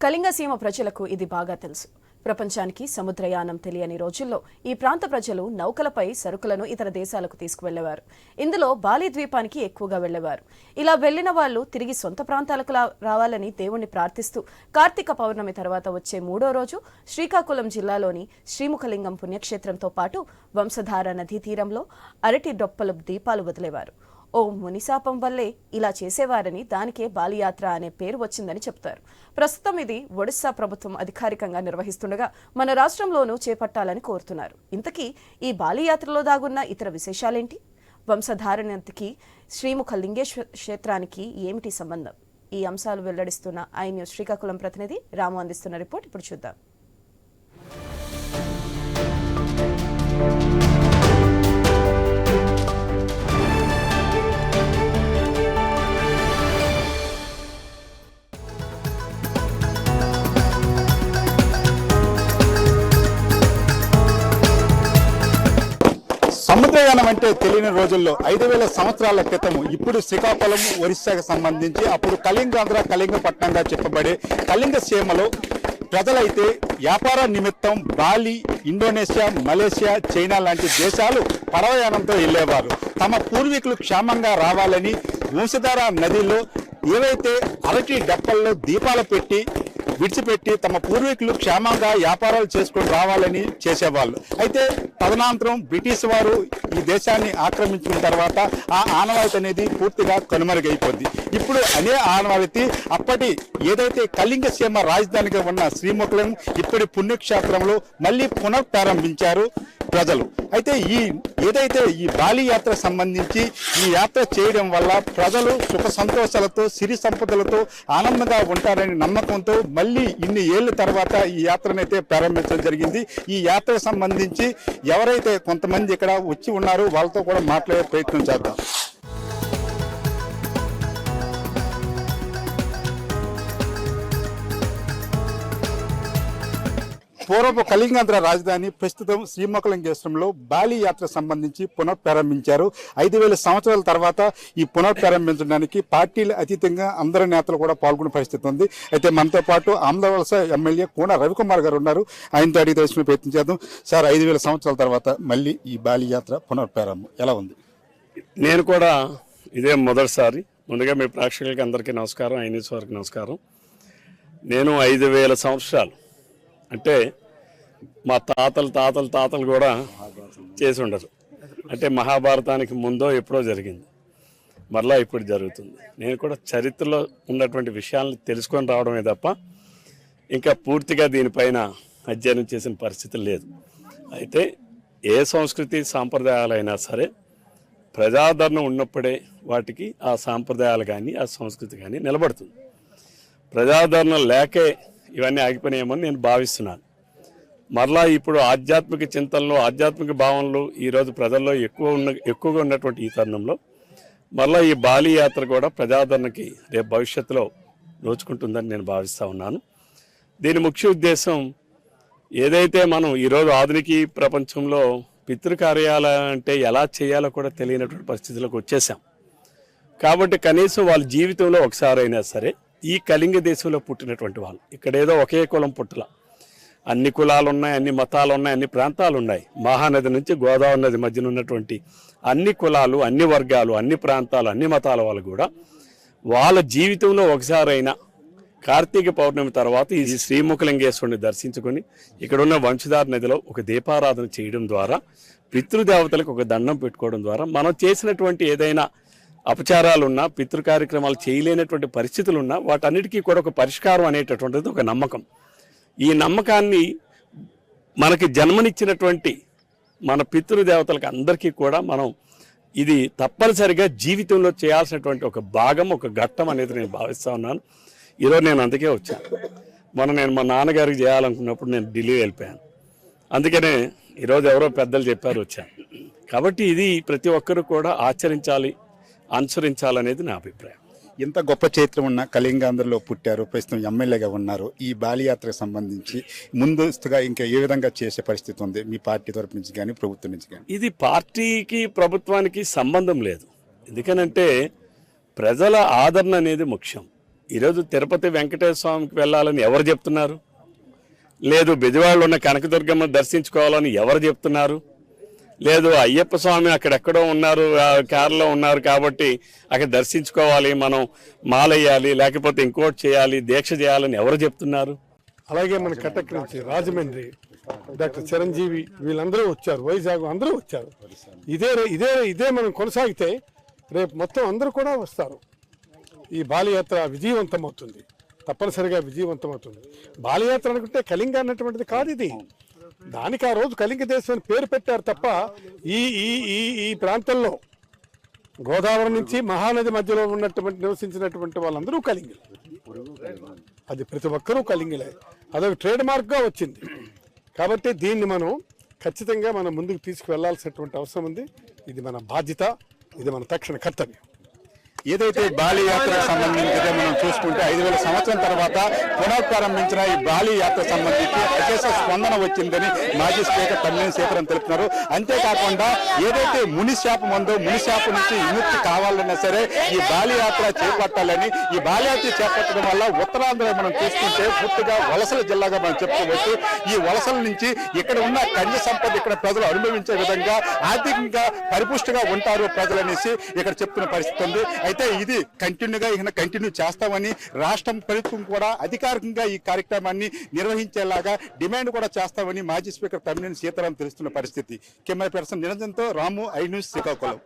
కళింగసీమ ప్రజలకు ఇది బాగా తెలుసు. ప్రపంచానికి సముద్రయానం తెలియని రోజుల్లో ఈ ప్రాంత ప్రజలు నౌకలపై సరుకులను ఇతర దేశాలకు తీసుకువెళ్ళేవారు ఇందులో బాలి ద్వీపానికి ఎక్కువగా వెళ్ళేవారు ఇలా వెళ్ళిన వాళ్ళు తిరిగి సొంత ప్రాంతాలకు రావాలని దేవుణ్ణి ప్రార్థిస్తూ కార్తీక పౌర్ణమి తర్వాత వచ్చే మూడో రోజు శ్రీకాకుళం జిల్లాలోని శ్రీముఖలింగం పుణ్యక్షేత్రంతో పాటు వంశధార నదీ తీరంలో అరటి డొప్పలు దీపాలు వదిలేవారు. ఓ మునిశాపం వల్లే ఇలా చేసేవారని దానికే బాలియాత్ర అనే పేరు వచ్చిందని చెప్తారు. ప్రస్తుతం ఇది ఒడిశా ప్రభుత్వం అధికారికంగా నిర్వహిస్తుండగా మన రాష్ట్రంలోనూ చేపట్టాలని కోరుతున్నారు. ఇంతకీ ఈ బాలియాత్రలో దాగున్న ఇతర విశేషాలేంటి? వంశధారణకి శ్రీముఖ లింగేశ్వర క్షేత్రానికి ఏమిటి సంబంధం? ఈ అంశాలు వెల్లడిస్తున్న ఐ న్యూస్ శ్రీకాకుళం ప్రతినిధి రాము అందిస్తున్న రిపోర్ట్ ఇప్పుడు చూద్దాం. సముద్రయానం అంటే తెలియని రోజుల్లో ఐదు వేల సంవత్సరాల క్రితం ఇప్పుడు శ్రీకాకుళం ఒరిస్సాకు సంబంధించి అప్పుడు కళింగాంధ్ర కళింగపట్నంగా చెప్పబడే కళింగ సీమలో ప్రజలైతే వ్యాపార నిమిత్తం బాలి ఇండోనేషియా మలేషియా చైనా లాంటి దేశాలు పరవయానంతో వెళ్ళేవారు. తమ పూర్వీకులు క్షేమంగా రావాలని వంశధార నదిలో ఏవైతే అరటి డప్పల్లో దీపాలు పెట్టి విడిచిపెట్టి తమ పూర్వీకులు క్షేమంగా వ్యాపారాలు చేసుకొని రావాలని చేసేవాళ్ళు. అయితే తదనంతరం బ్రిటిష్ వారు ఈ దేశాన్ని ఆక్రమించిన తర్వాత ఆ ఆనవాయితీ అనేది పూర్తిగా కనుమరుగైపోద్ది. ఇప్పుడు అదే ఆనవాయితీ అప్పటి ఏదైతే కళింగ సీమ రాజధానిగా ఉన్న శ్రీముఖులను ఇప్పటి పుణ్యక్షేత్రంలో మళ్ళీ పునఃప్రారంభించారు. ప్రజలు. అయితే ఈ ఏదైతే ఈ బాలి యాత్ర సంబంధించి ఈ యాత్ర చేయడం వల్ల ప్రజలు సుఖ సంతోషాలతో సిరి సంపదలతో ఆనందంగా ఉంటారని నమ్మకంతో మళ్ళీ ఇన్ని ఏళ్ళ తర్వాత ఈ యాత్రనైతే ప్రారంభించడం జరిగింది. ఈ యాత్రకు సంబంధించి ఎవరైతే కొంతమంది ఇక్కడ వచ్చి ఉన్నారో వాళ్ళతో కూడా మాట్లాడే ప్రయత్నం చేద్దాం. పూర్వపు కళింగాంధ్ర రాజధాని ప్రస్తుతం శ్రీమొకలింగేశ్వరంలో బాలి యాత్ర సంబంధించి పునఃప్రారంభించారు. ఐదు వేల సంవత్సరాల తర్వాత ఈ పునఃప్రారంభించడానికి పార్టీలు అతీతంగా అందరి నేతలు కూడా పాల్గొనే పరిస్థితి ఉంది. అయితే మనతో పాటు ఆంధ్రవలస ఎమ్మెల్యే కూన రవికుమార్ గారు ఉన్నారు. ఆయనతో అడిగి తెలుసుకునే ప్రయత్నం చేద్దాం. సార్ ఐదు వేల సంవత్సరాల తర్వాత మళ్ళీ ఈ బాలి యాత్ర పునఃప్రారంభం ఎలా ఉంది? నేను కూడా ఇదే మొదటిసారి. ముందుగా మీ ప్రేక్షకులకి అందరికీ నమస్కారం ఐనీస్ వారికి నమస్కారం. నేను ఐదు వేల సంవత్సరాలు అంటే మా తాతలు తాతలు తాతలు కూడా చేసి ఉండరు. అంటే మహాభారతానికి ముందో ఎప్పుడో జరిగింది. మరలా ఇప్పుడు జరుగుతుంది. నేను కూడా చరిత్రలో ఉన్నటువంటి విషయాలను తెలుసుకొని రావడమే తప్ప ఇంకా పూర్తిగా దీనిపైన అధ్యయనం చేసిన పరిస్థితి లేదు. అయితే ఏ సంస్కృతి సాంప్రదాయాలైనా సరే ప్రజాదరణ ఉన్నప్పుడే వాటికి ఆ సాంప్రదాయాలు కానీ ఆ సంస్కృతి కానీ నిలబడుతుంది. ప్రజాదరణ లేకే ఇవన్నీ ఆగిపోయినాయేమని నేను భావిస్తున్నాను. మరలా ఇప్పుడు ఆధ్యాత్మిక చింతనలు ఆధ్యాత్మిక భావనలు ఈరోజు ప్రజల్లో ఎక్కువ ఉన్న ఎక్కువగా ఉన్నటువంటి ఈ తరుణంలో మరలా ఈ బాలి యాత్ర కూడా ప్రజాదరణకి రేపు భవిష్యత్తులో నోచుకుంటుందని నేను భావిస్తూ ఉన్నాను. దీని ముఖ్య ఉద్దేశం ఏదైతే మనం ఈరోజు ఆధునిక ప్రపంచంలో పితృకార్యాలయం అంటే ఎలా చేయాలో కూడా తెలియనటువంటి పరిస్థితులకు వచ్చేసాం కాబట్టి కనీసం వాళ్ళ జీవితంలో ఒకసారైనా సరే ఈ కళింగ దేశంలో పుట్టినటువంటి వాళ్ళు. ఇక్కడ ఏదో ఒకే కులం పుట్టల. అన్ని కులాలు ఉన్నాయి అన్ని మతాలు ఉన్నాయి అన్ని ప్రాంతాలు ఉన్నాయి మహానది నుంచి గోదావరి నది మధ్యన ఉన్నటువంటి అన్ని కులాలు అన్ని వర్గాలు అన్ని ప్రాంతాలు అన్ని మతాల వాళ్ళు కూడా వాళ్ళ జీవితంలో ఒకసారైనా కార్తీక పౌర్ణమి తర్వాత ఈ శ్రీముఖలింగేశ్వరుని దర్శించుకొని ఇక్కడున్న వంశధార నదిలో ఒక దీపారాధన చేయడం ద్వారా పితృదేవతలకు ఒక దండం పెట్టుకోవడం ద్వారా మనం చేసినటువంటి ఏదైనా అపచారాలున్నా పితృ కార్యక్రమాలు చేయలేనటువంటి పరిస్థితులు ఉన్నా వాటన్నిటికీ కూడా ఒక పరిష్కారం అనేటటువంటిది ఒక నమ్మకం. ఈ నమ్మకాన్ని మనకి జన్మనిచ్చినటువంటి మన పితృదేవతలకు అందరికీ కూడా మనం ఇది తప్పనిసరిగా జీవితంలో చేయాల్సినటువంటి ఒక భాగం ఒక ఘట్టం అనేది నేను భావిస్తా ఉన్నాను. ఈరోజు నేను అందుకే వచ్చాను. మొన్న నేను మా నాన్నగారికి చేయాలనుకున్నప్పుడు నేను ఢిల్లీ వెళ్ళిపోయాను. అందుకనే ఈరోజు ఎవరో పెద్దలు చెప్పారు వచ్చాను. కాబట్టి ఇది ప్రతి ఒక్కరూ కూడా ఆచరించాలి. అనుసరించాలనేది నా అభిప్రాయం. ఇంత గొప్ప చరిత్ర ఉన్న కళింగాంధ్రలో పుట్టారు ప్రస్తుతం ఎమ్మెల్యేగా ఉన్నారు. ఈ బాలి యాత్రకు సంబంధించి ముందస్తుగా ఇంకా ఏ విధంగా చేసే పరిస్థితి ఉంది? మీ పార్టీ తరపు నుంచి కానీ ప్రభుత్వం నుంచి కానీ? ఇది పార్టీకి ప్రభుత్వానికి సంబంధం లేదు. ఎందుకనంటే ప్రజల ఆదరణ అనేది ముఖ్యం. ఈరోజు తిరుపతి వెంకటేశ్వర స్వామికి వెళ్ళాలని ఎవరు చెప్తున్నారు? లేదు బెజవాడలో ఉన్న కనకదుర్గమ్మ దర్శించుకోవాలని ఎవరు చెప్తున్నారు? లేదు అయ్యప్ప స్వామి అక్కడెక్కడో ఉన్నారు కేరళలో కారులో ఉన్నారు కాబట్టి అక్కడ దర్శించుకోవాలి మనం మాలయ్యాలి లేకపోతే ఇంకోటి చేయాలి దీక్ష చేయాలని ఎవరు చెప్తున్నారు? అలాగే మన కటక్ నుంచి రాజమండ్రి డాక్టర్ చిరంజీవి వీళ్ళందరూ వచ్చారు వైజాగ్ అందరూ వచ్చారు. ఇదే ఇదే ఇదే మనం కొనసాగితే రేపు మొత్తం అందరూ కూడా వస్తారు. ఈ బాలయాత్ర విజయవంతం అవుతుంది తప్పనిసరిగా విజయవంతం అవుతుంది బాలయాత్ర అనుకుంటే కళింగ అన్నటువంటిది కాదు ఇది. దానికి ఆ రోజు కళింగ దేశం అని పేరు పెట్టారు తప్ప ఈ ఈ ఈ ఈ ప్రాంతంలో గోదావరి నుంచి మహానది మధ్యలో ఉన్నటువంటి నివసించినటువంటి వాళ్ళందరూ కలింగులు. అది ప్రతి ఒక్కరూ కలింగులే. అదొక ట్రేడ్ మార్క్గా వచ్చింది. కాబట్టి దీన్ని మనం ఖచ్చితంగా మనం ముందుకు తీసుకువెళ్ళాల్సినటువంటి అవసరం ఉంది. ఇది మన బాధ్యత ఇది మన తక్షణ కర్తవ్యం. ఏదైతే బాలి యాత్రకు సంబంధించి మనం చూసుకుంటే ఐదు వేల సంవత్సరం తర్వాత పునఃప్రారంభించిన ఈ బాలి యాత్ర సంబంధించి అశేష స్పందన వచ్చిందని మాజీ స్పీకర్ తమ్మినేని శేఖరం తెలుపుతున్నారు. అంతేకాకుండా ఏదైతే ముని శాపం ఉందో ముని శాపం నుంచి విముక్తి కావాలన్నా సరే ఈ బాలి యాత్ర చేపట్టాలని ఈ బాలి యాత్ర చేపట్టడం వల్ల ఉత్తరాంధ్ర మనం చూసుకుంటే పూర్తిగా వలసల జిల్లాగా మనం చెప్పుకోవచ్చు. ఈ వలసల నుంచి ఇక్కడ ఉన్న ఖనిజ సంపద ఇక్కడ ప్రజలు అనుభవించే విధంగా ఆర్థికంగా పరిపుష్టిగా ఉంటారు ప్రజలు అనేసి ఇక్కడ చెప్తున్న పరిస్థితి ఉంది. అయితే ఇది కంటిన్యూగా ఇక కంటిన్యూ చేస్తామని రాష్ట్రం ప్రభుత్వం కూడా అధికారికంగా ఈ కార్యక్రమాన్ని నిర్వహించేలాగా డిమాండ్ కూడా చేస్తామని మాజీ స్పీకర్ తమ్మినేని సీతారాం తెలుస్తున్న పరిస్థితి. కెమెరా పర్సన్ నిరంజన్తో రాము ఐ న్యూస్ శ్రీకాకుళం.